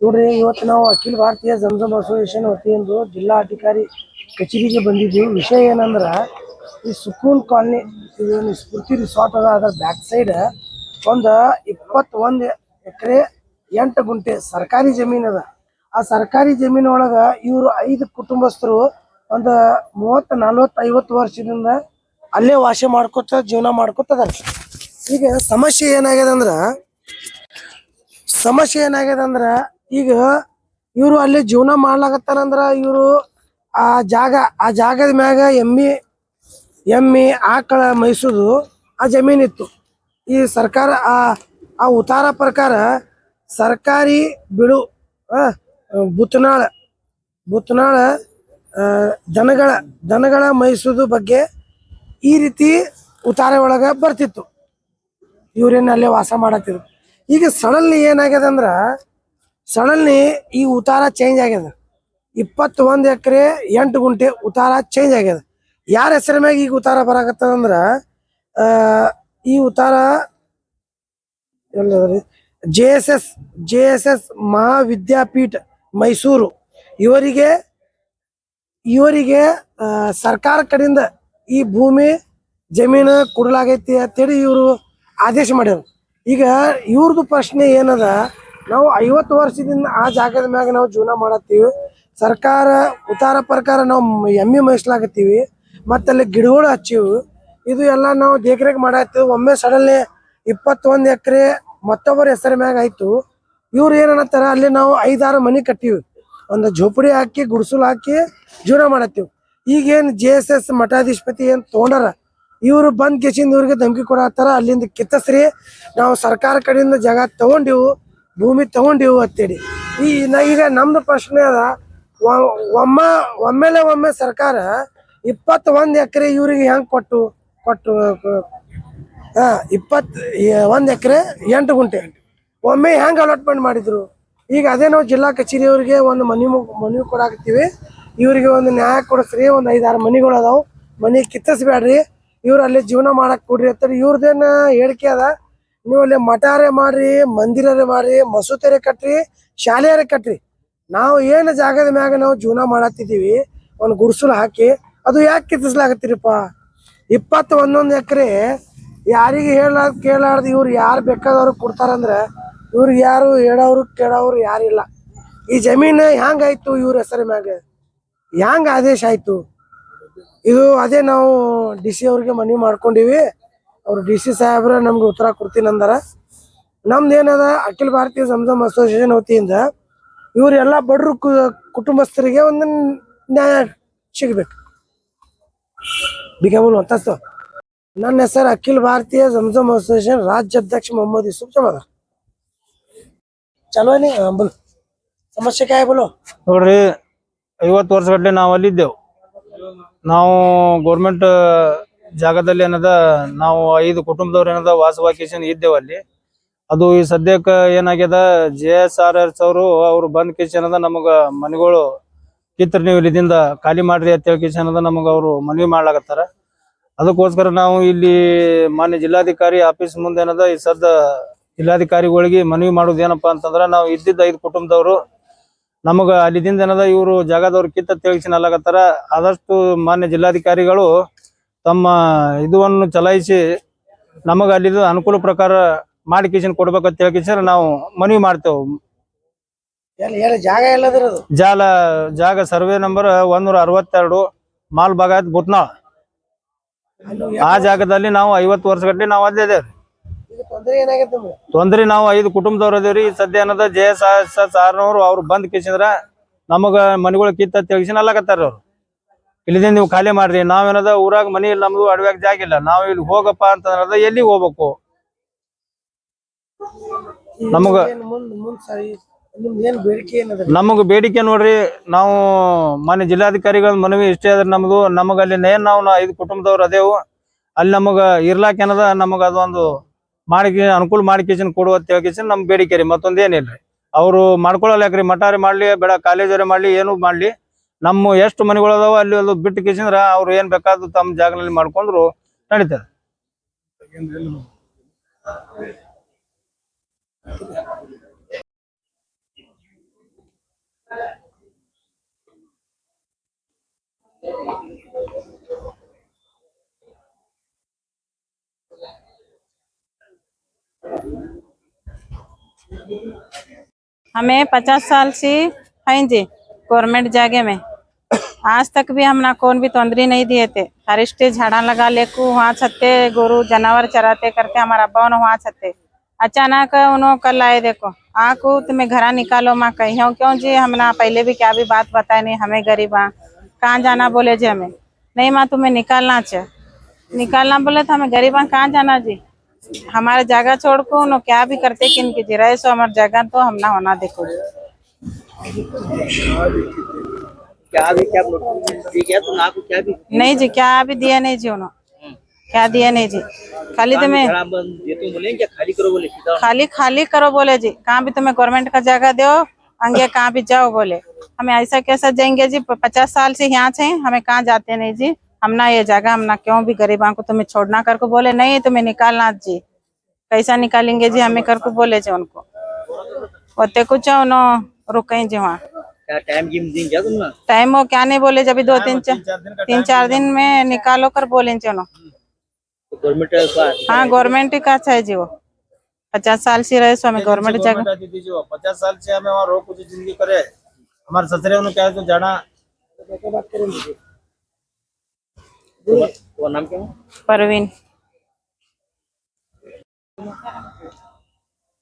ನೋಡ್ರಿ, ಇವತ್ತು ನಾವು ಅಖಿಲ ಭಾರತೀಯ ಜಂಜಮ್ ಅಸೋಸಿಯೇಷನ್ ವತಿಯಿಂದ ಜಿಲ್ಲಾಧಿಕಾರಿ ಕಚೇರಿಗೆ ಬಂದಿದ್ದೀವಿ ವಿಷಯ ಏನಂದ್ರ, ಈ ಸುಕೂನ್ ಕಾಲನಿ ಇದೊಂದು ಸ್ಫೂರ್ತಿ ರಿಸಾರ್ಟ್ ಅದ. ಅದರ ಬ್ಯಾಕ್ ಸೈಡ್ ಒಂದು ಇಪ್ಪತ್ತೊಂದು ಎಕರೆ ಎಂಟು ಗುಂಟೆ ಸರ್ಕಾರಿ ಜಮೀನು ಅದ. ಆ ಸರ್ಕಾರಿ ಜಮೀನು ಒಳಗ ಇವರು ಐದು ಕುಟುಂಬಸ್ಥರು ಒಂದು ಮೂವತ್ತು ನಲ್ವತ್ತು ಐವತ್ತು ವರ್ಷದಿಂದ ಅಲ್ಲೇ ವಾಸ ಮಾಡ್ಕೊತ ಜೀವನ ಮಾಡ್ಕೊತ ಅದಾರ ಈಗ ಸಮಸ್ಯೆ ಏನಾಗ್ಯದ ಅಂದ್ರ ಸಮಸ್ಯೆ ಏನಾಗ್ಯದ ಅಂದ್ರ ಈಗ ಇವರು ಅಲ್ಲಿ ಜೀವನ ಮಾಡ್ಲಾಕತ್ತಾರಂದ್ರ ಇವರು ಆ ಜಾಗ, ಆ ಜಾಗದ ಮ್ಯಾಗ ಎಮ್ಮಿ ಎಮ್ಮಿ, ಆಕಳ, ಮೈಸೂರು ಆ ಜಮೀನಿತ್ತು ಈ ಸರ್ಕಾರ, ಆ ಆ ಉತ್ತಾರ ಪ್ರಕಾರ ಸರ್ಕಾರಿ ಬಿಡು ಬುತ್ನಾಳ ಬುತ್ನಾಳ ದನಗಳ ದನಗಳ ಮೈಸೂರು ಬಗ್ಗೆ ಈ ರೀತಿ ಉತ್ತಾರ ಒಳಗ ಬರ್ತಿತ್ತು. ಇವರೇನು ಅಲ್ಲೇ ವಾಸ ಮಾಡತ್ತಿದ್ರು ಈಗ ಸಡನ್ಲಿ ಏನಾಗ್ಯದ ಅಂದ್ರ ಸಡನ್ಲಿ ಈ ಉತಾರ ಚೇಂಜ್ ಆಗ್ಯದ. ಇಪ್ಪತ್ತೊಂದು ಎಕರೆ ಎಂಟು ಗುಂಟೆ ಉತಾರ ಚೇಂಜ್ ಆಗ್ಯದ. ಯಾರ ಹೆಸರ ಮ್ಯಾಗ ಈಗ ಉತ್ತಾರ ಬರಾಕತ್ತದಂದ್ರ, ಆ, ಈ ಉತಾರ ಎಲ್ಲದ್ರಿ? J S S J S S Mahavidyapeetha, Mysuru. ಇವರಿಗೆ ಇವರಿಗೆ ಸರ್ಕಾರ ಕಡೆಯಿಂದ ಈ ಭೂಮಿ, ಜಮೀನು ಕೊಡಲಾಗೈತಿ ಅಂತೇಳಿ ಇವರು ಆದೇಶ ಮಾಡ್ಯಾರ. ಈಗ ಇವ್ರದ್ದು ಪ್ರಶ್ನೆ ಏನದ? ನಾವು ಐವತ್ತು ವರ್ಷದಿಂದ ಆ ಜಾಗದ ಮ್ಯಾಗ ನಾವು ಜೀವನ ಮಾಡತ್ತೀವಿ. ಸರ್ಕಾರ, ಉತ್ತಾರ ಪ್ರಕಾರ ನಾವು ಎಮ್ಮೆ ಮೇಯಿಸ್ಲಾಗತ್ತೀವಿ ಮತ್ತೆ ಅಲ್ಲಿ ಗಿಡಗಳು ಹಚ್ಚಿವು. ಇದು ಎಲ್ಲ ನಾವು ದೇಖರೇಖ ಮಾಡತ್ತೀವಿ ಒಮ್ಮೆ ಸಡನ್ಲಿ ಇಪ್ಪತ್ತೊಂದು ಎಕರೆ ಮತ್ತೊಬ್ಬರ ಹೆಸರ ಮ್ಯಾಗ ಆಯ್ತು. ಇವ್ರು ಏನನ್ನತ್ತಾರ ಅಲ್ಲಿ ನಾವು ಐದಾರು ಮನೆ ಕಟ್ಟಿವಿ. ಒಂದು ಝೋಪಡಿ ಹಾಕಿ, ಗುಡಿಸಲು ಹಾಕಿ ಜೀವನ ಮಾಡತ್ತೀವಿ. ಈಗೇನು ಜೆ ಎಸ್ ಎಸ್ ಮಠಾಧೀಶಪತಿ ಏನು ತೊಗೊಂಡಾರ? ಇವರು ಬಂದ್ ಕೆಸಿಂದ ಇವ್ರಿಗೆ ಧಮಕಿ ಕೊಡತ್ತಾರ? ಅಲ್ಲಿಂದ ಕಿತ್ತಸ್ರಿ. ನಾವು ಸರ್ಕಾರ ಕಡೆಯಿಂದ ಜಾಗ ತಗೊಂಡಿವು. ಭೂಮಿ ತಗೊಂಡಿವು ಅಂತೇಳಿ ಈ ಈಗ ನಮ್ದು ಪ್ರಶ್ನೆ ಅದ ಒಮ್ಮ ಒಮ್ಮೆಲೆ ಒಮ್ಮೆ ಸರ್ಕಾರ ಇಪ್ಪತ್ತೊಂದು ಎಕರೆ ಇವ್ರಿಗೆ ಹೆಂಗ್ ಕೊಟ್ಟು ಕೊಟ್ಟು ಹಾ ಇಪ್ಪತ್ ಒಂದ್ ಎಕರೆ ಎಂಟು ಗುಂಟೆ. ಒಮ್ಮೆ ಹೆಂಗ್ ಅಲಾಟ್ಮೆಂಟ್ ಮಾಡಿದ್ರು? ಈಗ ಅದೇ ನಾವು ಜಿಲ್ಲಾ ಕಚೇರಿಯವ್ರಿಗೆ ಒಂದು ಮನಿ ಮನವಿ ಕೊಡಾಕತ್ತೀವಿ. ಇವರಿಗೆ ಒಂದು ನ್ಯಾಯ ಕೊಡಿಸ್ರಿ, ಒಂದು ಐದಾರು ಮನಿಗಳು ಅದಾವು. ಮನಿ ಕಿತ್ತಿಸ್ಬೇಡ್ರಿ. ಇವ್ರು ಅಲ್ಲಿ ಜೀವನ ಮಾಡಕ್ ಕೊಡ್ರಿ ಅಂತಾರೆ. ಇವ್ರದೇನ ಹೇಳಿಕೆ ಅದ ನೀವು ಅಲ್ಲಿ ಮಠಾರೆ ಮಾಡ್ರಿ, ಮಂದಿರರೆ ಮಾಡ್ರಿ, ಮಸೂತರೆ ಕಟ್ರಿ, ಶಾಲೆಯರೆ ಕಟ್ರಿ. ನಾವು ಏನು ಜಾಗದ ಮ್ಯಾಗ ನಾವು ಜೀವನ ಮಾಡತ್ತಿದ್ದೀವಿ ಒಂದು ಗುಡಿಸಲು ಹಾಕಿ, ಅದು ಯಾಕೆ ಕಿತ್ತಿಸ್ಲಾಗತ್ತೀರಿಪ್ಪ? ಇಪ್ಪತ್ತು ಒಂದೊಂದು ಎಕರೆ, ಯಾರಿಗೆ ಹೇಳಾರ್ದ ಕೇಳಾರ್ದು ಇವ್ರು ಯಾರು ಬೇಕಾದವ್ರು ಕೊಡ್ತಾರಂದ್ರೆ, ಇವ್ರಿಗೆ ಯಾರು ಹೇಳೋರು ಕೇಳೋರು ಯಾರಿಲ್ಲ. ಈ ಜಮೀನು ಹೆಂಗಾಯ್ತು ಇವ್ರ ಹೆಸರ ಮ್ಯಾಗ? ಹೆಂಗ್ ಆದೇಶ ಆಯ್ತು? ಇದು ಅದೇ ನಾವು ಡಿ ಸಿ ಅವ್ರಿಗೆ ಮನವಿ ಮಾಡ್ಕೊಂಡಿವಿ. ಅವ್ರು ಡಿ ಸಿ ಸಾಹೇಬ್ರ ನಮ್ಗೆ ಉತ್ತರ ಕೊಡ್ತೀನಿ ಅಂದಾರ. ನಮ್ದು ಏನದ, ಅಖಿಲ ಭಾರತೀಯ ಸಂಸಮ್ ಅಸೋಸಿಯೇಷನ್ ವತಿಯಿಂದ ಇವರೆಲ್ಲ ಬಡ್ರು ಕುಟುಂಬಸ್ಥರಿಗೆ ಒಂದು ನ್ಯಾಯ ಸಿಗಬೇಕು. ಬಿಗಮುಲ್ ಅಂತಸ್ತು. ನನ್ನ ಹೆಸರು ಅಖಿಲ ಭಾರತೀಯ ಸಂಸಮ್ ಅಸೋಸಿಯೇಷನ್ ರಾಜ್ಯ ರಾಜ್ಯಾಧ್ಯಕ್ಷ ಮೊಹಮ್ಮದ್ ಯೂಸುಫ್ ಜಮಾದಾರ್. ಚಲೋ ನೀ ಬಲ್. ಸಮಸ್ಯೆ ಕಾಯ ಬಲು? ನೋಡ್ರಿ, ಐವತ್ತು ವರ್ಷಗಟ್ಟಲೆ ನಾವು ಅಲ್ಲಿದ್ದೆವು. ನಾವು ಗೌರ್ಮೆಂಟ್ ಜಾಗದಲ್ಲಿ ಏನದ, ನಾವು ಐದು ಕುಟುಂಬದವ್ರು ಏನದ, ವಾಸವಾಗಿ ಇದ್ದೇವೆ ಅಲ್ಲಿ. ಅದು ಈ ಸದ್ಯಕ್ಕೆ ಏನಾಗ್ಯದ ಜೆ ಎಸ್ ಆರ್ ಎಸ್ ಅವರು, ಅವ್ರು ಬಂದ್ ಕಿಶ್ ಏನದ, ನಮಗ ಮನೆಗಳು ಕಿತ್ರಿ ನೀವು ಇಲ್ಲಿದಿಂದ ಖಾಲಿ ಮಾಡ್ರಿ ಅಂತ ಹೇಳಿ ಕೇಸ್ ಏನದ, ನಮಗ ಅವರು ಮನವಿ ಮಾಡ್ಲಾಕತ್ತಾರ. ಅದಕ್ಕೋಸ್ಕರ ನಾವು ಇಲ್ಲಿ ಮಾನ್ಯ ಜಿಲ್ಲಾಧಿಕಾರಿ ಆಫೀಸ್ ಮುಂದೆ ಏನದ, ಈ ಸದ್ದ ಜಿಲ್ಲಾಧಿಕಾರಿಗಳಿಗೆ ಮನವಿ ಮಾಡೋದು ಏನಪ್ಪಾ ಅಂತಂದ್ರ, ನಾವು ಇದ್ದಿದ್ದ ಐದು ಕುಟುಂಬದವರು, ನಮಗ ಅಲ್ಲಿದಿಂದ ಏನದ ಇವರು ಜಾಗದವ್ರು ಕಿತ್ತ ತಿಳಿಸಿ ಅಲ್ಲಾಗತ್ತಾರ ಆದಷ್ಟು ಮಾನ್ಯ ಜಿಲ್ಲಾಧಿಕಾರಿಗಳು ತಮ್ಮ ಇದುವನ್ನು ಚಲಾಯಿಸಿ ನಮಗೆ ಅಲ್ಲಿದು ಅನುಕೂಲ ಪ್ರಕಾರ ಮಾಡಿ ಕಿಶನ್ ಕೊಡ್ಬೇಕಂತ ಹೇಳಿ ನಾವು ಮನವಿ ಮಾಡ್ತೇವೆ. ಎಲ್ಲಿ ಎಲ್ಲಿ ಜಾಗ ಎಲ್ಲದಿರೋದು? ಜಾಲ ಜಾಗ ಸರ್ವೆ ನಂಬರ್ ಒಂದೂರ ಅರವತ್ತೆರಡು ಮಾಲ್ ಭಾಗ ಬುತ್ನಾಳ್ ಆ ಜಾಗದಲ್ಲಿ ನಾವು ಐವತ್ತು ವರ್ಷಗಟ್ಟಲೆ ನಾವು ಅದೇ ಇದೇವ್ರಿ. ತೊಂದರೆ ಏನಾಗೈತೆ ನಿಮ್ಗೆ ತೊಂದ್ರೆ ನಾವು ಐದು ಕುಟುಂಬದವ್ರು ಅದೇವ್ರಿ ಈ ಸದ್ಯ ಏನದ ಜೆ ಎಸ್ ಎಸ್ ಆರ್ನವ್ರು ಅವ್ರು ಬಂದ್ ಕಿಸಿದ್ರ ನಮಗ ಮನಿಗಳು ಕಿತ್ತ ತೆಗಿಸಿನ ಅಲ್ಲಕತ್ತಾರ ಅವ್ರು. ಇಲ್ಲಿದಿಂದ ನೀವು ಖಾಲಿ ಮಾಡ್ರಿ. ನಾವೇನದ ಊರಾಗ ಮನಿ ಇಲ್ಲ ನಮ್ದು ಅಡವ್ಯಾಗ ಜಾಗ ಇಲ್ಲ. ನಾವ್ ಇಲ್ಲಿ ಹೋಗಪ್ಪ ಅಂತಂದ್ರ ಎಲ್ಲಿ ಹೋಗ್ಬೇಕು? ನಮಗ ನಮಗ ಬೇಡಿಕೆ ನೋಡ್ರಿ ನಾವು ಮನೆ ಜಿಲ್ಲಾಧಿಕಾರಿಗಳ ಮನವಿ ಇಷ್ಟೇ ಆದ್ರೆ ನಮ್ದು ನಮಗ ಅಲ್ಲಿ ಏನ್ ನಾವು ಐದು ಕುಟುಂಬದವ್ರು ಅದೇವು ಅಲ್ಲಿ ನಮಗ ಇರ್ಲಾಕ್ ಏನದ ನಮಗ ಅದೊಂದು ಮಾಡಿಕೆ ಅನುಕೂಲ ಮಾಡಿಕೇಶನ್ ಕೊಡುವ ಅಂತ ಹೇಳ್ಕೇಶನ್ ನಮ್ ಬೇಡಿಕೆ ರೀ. ಮತ್ತೊಂದೇನಿಲ್ರಿ ಅವ್ರು ಮಾಡ್ಕೊಳಲ್ಯಾಕ್ರಿ ಮಠಾರಿ ಮಾಡ್ಲಿ ಬೇಡ ಕಾಲೇಜರೇ ಮಾಡ್ಲಿ ಏನು ಮಾಡ್ಲಿ. ನಮ್ಮ ಎಷ್ಟು ಮನೆಗಳು ಅದಾವ ಅಲ್ಲಿ ಅದು ಬಿಟ್ಟು ಕೇಸಿಂದ್ರ ಅವ್ರು ಏನ್ ಬೇಕಾದ್ರು ತಮ್ಮ ಜಾಗನಲ್ಲಿ ಮಾಡ್ಕೊಂಡ್ರು ನಡೀತದೆ हमें पचास साल से हैं जी गवर्नमेंट जागे में। आज तक भी हम ना कौन भी तोंदरी नहीं दिए थे। हरिष्टे झाड़ा लगा लेको, वहाँ छत्ते गोरु जानवर चराते करके हमारा अब्बा उन्होंने वहाँ छत्ते। अचानक उन्होंने कल आए देखो आकू तुम्हें घरा निकालो माँ, कही हूँ क्यों जी? हम ना पहले भी क्या भी बात बताए नहीं, हमें गरीब हाँ। कहाँ जाना बोले जी हमें? नहीं माँ, तुम्हें निकालना चाहिए निकालना बोले तो हमें गरीब हाँ कहाँ जाना जी? हमारे जगह छोड़ को उन्होंने क्या भी करते किन की जी रहे सो, हमारे जगह तो हम ना होना देखो। जी क्या भी क्या है? तो आपको क्या भी नहीं जी क्या अभी दिया नहीं जी उन्होंने। क्या दिया नहीं जी। खाली तो बोले क्या खाली करो बोले खाली खाली करो बोले जी। कहाँ भी तुम्हें गवर्नमेंट का जगह दो अंगे कहाँ भी जाओ बोले। हमें ऐसा कैसा जाएँगे जी पचास साल से यहाँ से हमें कहाँ जाते नहीं जी। हम ना ये जगह हम ना क्यों भी गरीबा को तुम्हें छोड़ना करके बोले नहीं तुम्हें निकालना जी। कैसा निकालेंगे जी हमें करके बोले जी उनको। होते कुछ उन्होंने रुके जी वहाँ। क्या टाइम जिम दिन जा तुम टाइम वो क्या नहीं बोले जब दो तीन चार तीन चार दिन में निकालो कर बोले उन्होंने तो गवर्नमेंट का हाँ? गवर्नमेंट का है जी वो। पचास साल से रहे सो हमें गवर्नमेंट जगह पचास साल से हमें वहाँ रोक ज़िंदगी करे। हमारे ससुरे उन्होंने क्या तो जाना। वो नाम क्या है? परवीन।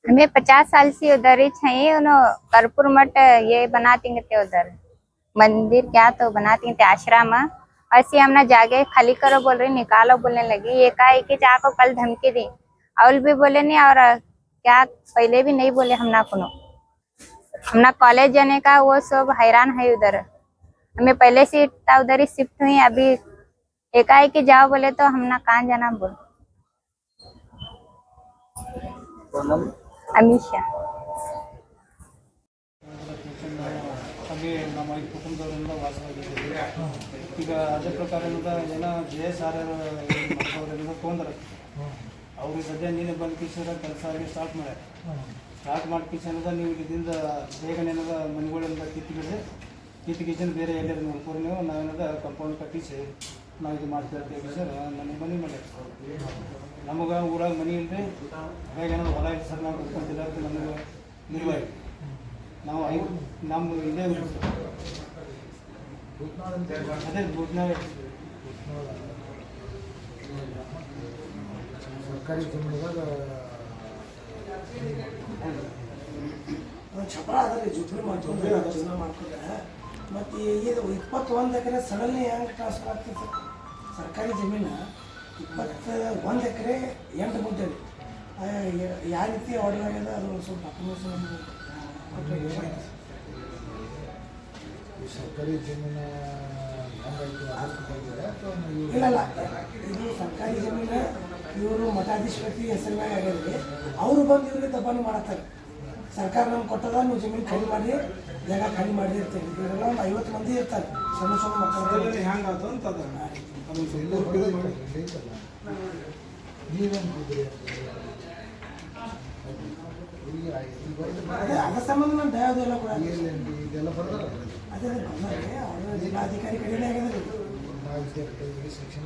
हमें पचास साल से उधर ही उन्हों कर्पूर मठ ये बनाते थे उधर। मंदिर क्या तो बनाते थे आश्रम। ऐसे हमने जागे खाली करो बोल रही, निकालो बोलने लगी। ये का एक को कल धमकी दी। और भी बोले, नहीं, और क्या पहले भी नहीं बोले हमना कुनो हमना कॉलेज जाने का वो सब हैरान है उधर। हमें पहले से उधर ही शिफ्ट हुई, अभी एकाएक जाओ बोले तो हमना कहाँ जाना बोल? ಅಮೀಶಾ ನಮ್ಮ ಈ ಕುಟುಂಬದವರಿಂದ ಈಗ ಅದೇ ಪ್ರಕಾರ ಏನದ ಜನ ಜೆ ಎಸ್ ಆರ್ ಅವರಿಂದ ತೊಂದರೆ. ಅವ್ರಿಗೆ ಸದ್ಯ ನೀನು ಬಂದ ಕಿಶನ ಕೆಲಸ ಆಗಿ ಸ್ಟಾರ್ಟ್ ಮಾಡ್ಯಾರ. ಸ್ಟಾರ್ಟ್ ಮಾಡಿ ಕಿಶನದ ನೀವು ಇದರಿಂದ ಬೇಗನೇನದ ಮನೆಗಳಿಂದ ಕಿತ್ತಿಗಿದ್ರೆ ಕಿತ್ತು ಕಿಚನ್ ಬೇರೆ ಎಲ್ಲರೂ ನೋಡ್ಕೊಂಡು ನೀವು. ನಾವೇನದ ಕಂಪೌಂಡ್ ಕಟ್ಟಿಸಿ, ನಾವು ಇದು ಮಾಡ್ತಾ ಇರ್ತೀವಿ ಸರ್ ನನಗೆ ಮನೆ ಮಾಡ್ಯಾರ. ನಮಗೆ ಊರಾಗ ಮನೆ ಇಲ್ರಿ. ಹಾಗಾಗಿ ಏನಾದ್ರು ಹೊಲ ಇಲ್ಲ ಸರ್ ನಾವು ಕಟ್ಕೊಂತಿಲ್ಲ ಅಂತ ನಮಗೆ ನಿರ್ವಾಯಿ ನಾವು ಐದು ನಮ್ಮ ಇದೇ. ಅದೇ ಭೂತ್ನಾಳೆ. ಸರ್ಕಾರಿ ಜಮೀನುದಾಗ ಒಂದು ಚಪ್ರ ಅದ ಜೊತೆ ಮಾಡ್ಕೊಂಡು ಜೀವನ ಮಾಡ್ಕೊಂಡ್ರೆ. ಮತ್ತು ಇದು ಇಪ್ಪತ್ತೊಂದು ಎಕರೆ ಸಡನ್ಲಿ ಹೆಂಗೆ ಟ್ರಾನ್ಸ್ಫರ್ ಆಗ್ತದೆ ಸರ್? ಸರ್ಕಾರಿ ಜಮೀನು ಇಪ್ಪತ್ತ ಒಂದು ಎಕರೆ ಎಂಟು ಗುಂಟೆ ಯಾವ ರೀತಿ ಆರ್ಡರ್ ಆಗಿದೆ ಅದು ಸ್ವಲ್ಪ ಡಾಕ್ಯುಮೆಂಟ್ಸ್ ಈ ಸರ್ಕಾರಿ ಜಮೀನು ಇಲ್ಲ ಇಲ್ಲ. ಇದು ಸರ್ಕಾರಿ ಜಮೀನು ಇವರು ಮಠಾಧೀಶ್ವತಿ ಹೆಸರಿನಾಗ ಆಗಿದ್ರಿ ಅವರು ಬಂದು ಇವ್ರಿಗೆ ದಬ್ಬಾಣಿ ಮಾಡತ್ತಾರೆ. ಸರ್ಕಾರ ನಮ್ಗೆ ಕೊಟ್ಟದ ನೀವು ಜಮೀನು ಖಾಲಿ ಮಾಡಿ ಜಾಗ ಖಾಲಿ ಮಾಡಿ ಇರ್ತೀವಿ ಇವರೆಲ್ಲ ಒಂದು ಐವತ್ತು ಮಂದಿ ಇರ್ತಾರೆ ಸಣ್ಣ ಸಣ್ಣ ಮಕ್ಕಳು. ಹೆಂಗಾಯ್ತು ಅಂತ ಅದೇ? ಅದ್ರ ಸಂಬಂಧ ನಾನು ದಯಾದು ಎಲ್ಲ ಕೂಡ ಇದೆಲ್ಲ ಬರ್ತಾರೆ ಅದೇ ಜಿಲ್ಲಾಧಿಕಾರಿ ಕಡೆನೇ ಆಗ್ಯದ ನಾವು ವಿದ್ಯಾರ್ಥಿಗಳಿಗೆ ಶಿಕ್ಷಣ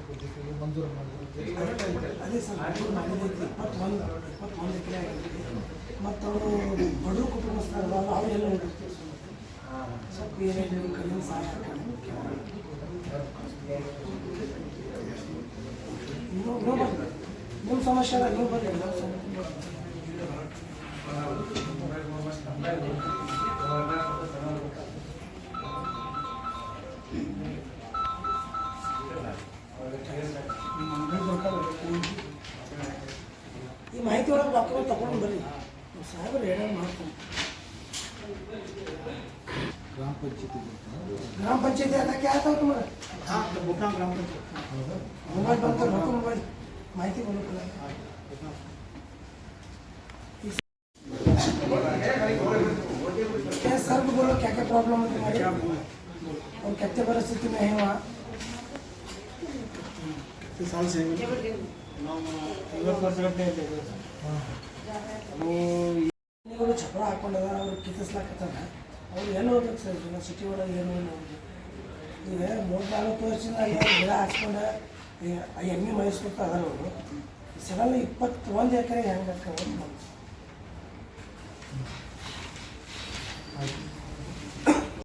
ಮಂಜೂರು ಮಾಡಿದ್ರೆ. ಅದೇ ಸರ್ ಮಾಡಿದೈತಿ ಇಪ್ಪತ್ತೊಂದು ಇಪ್ಪತ್ತೊಂದು ಎಕರೆ ಆಗೈತಿ ಮತ್ತು ಅವರು ಬಡವರು ಕುಟುಂಬಸ್ಥರು ಅವರೆಲ್ಲ ಸ್ವಲ್ಪ ಏನೇನು ಕಡಿಮೆ ಸಹಾಯ ಆಗ್ತದೆ. ನೀವು ನೀವು ಬರ್ರಿ ನಿಮ್ಮ ಸಮಸ್ಯೆ ಅದ ನೀವು ಬರ್ರಿ ನಮ್ಮ ಸಮಸ್ಯೆ ಈ ಮಾಹಿತಿ ಒಳಗೆ ಡಾಕ್ಯುಮೆಂಟ್ ತಗೊಂಡು ಬರ್ರಿ ಸಾಹೇಬರು ಹೇಳೋದು ಮಾಡ್ತಾರೆ ಗ್ರಾಮ ಪಂಚಾಯತಿ ಗ್ರಾಮ ಪಂಚಾಯತಿ ಅದಕ್ಕೆ ಆಯ್ತಾವ ನಿಮಗೆ ಮೊಬೈಲ್ ಬಂತು ರೊಕ್ಕ ಮೊಬೈಲ್ ಮಾಹಿತಿ ಕೊಡೋಕ್ಕಲ್ಲ क्या सर को बोलो क्या क्या प्रॉब्लम है तुम्हारी और कितने परिस्थिति में है वहाँ ಸಾಲ ಸೇವೆ ನಾವು ಐವತ್ತು ವರ್ಷಗಟ್ಟಲೆ ಇದ್ದೇವೆ ನಾವು ಇವರು ಚಪ್ರ ಹಾಕೊಂಡದ ಅವ್ರು ಕಿತ್ತಿಸ್ಲಾಕತ್ತಾರ ಅವ್ರು ಏನು ಹೋಗ್ಬೇಕು ಸರ್? ಸಿಟಿ ಒಳಗೆ ಏನು ಅವ್ರಿಗೆ ಈಗ ಮೂರು ನಾಲ್ಕು ವರ್ಷದಿಂದ ಗಿಡ ಹಾಕ್ಸ್ಕೊಂಡು ಎಮ್ಮೆ ಮೈಸ್ಕೊತ ಅದಾರ ಅವರು. ಸಡನ್ ಇಪ್ಪತ್ತು ಒಂದು ಎಕರೆ ಹೆಂಗೆ ಹಾಕೋದು ಆಯ್ತು.